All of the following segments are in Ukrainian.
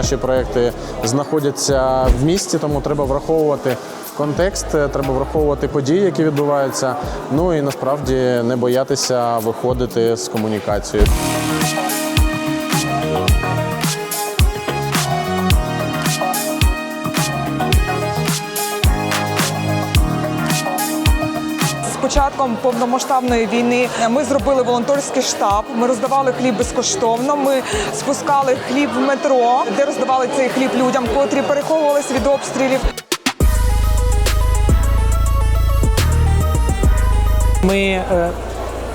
наші проекти знаходяться в місті, тому треба враховувати контекст, е, треба враховувати події, які відбуваються. Ну і насправді не боятися виходити з комунікацією. Початком повномасштабної війни ми зробили волонтерський штаб. Ми роздавали хліб безкоштовно. Ми спускали хліб в метро, де роздавали цей хліб людям, котрі переховувалися від обстрілів. Ми е,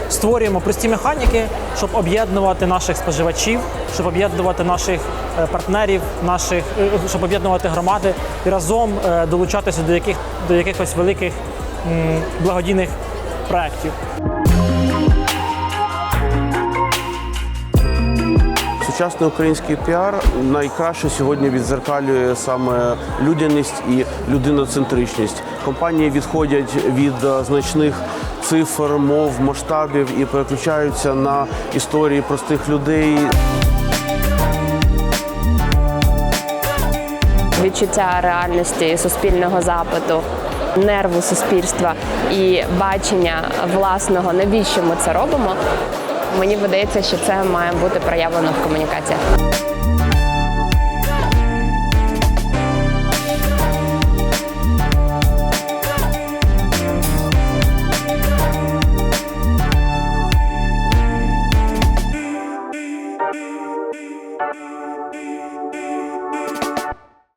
створюємо прості механіки, щоб об'єднувати наших споживачів, щоб об'єднувати наших е, партнерів, наших, е, щоб об'єднувати громади і разом долучатися до яких до якихось великих благодійних проєктів. Сучасний український піар найкраще сьогодні відзеркалює саме людяність і людиноцентричність. Компанії відходять від е, значних цифр, мов, масштабів і переключаються на історії простих людей. відчуття реальності суспільного запиту, нерву суспільства і бачення власного, навіщо ми це робимо. Мені видається, що це має бути проявлено в комунікаціях.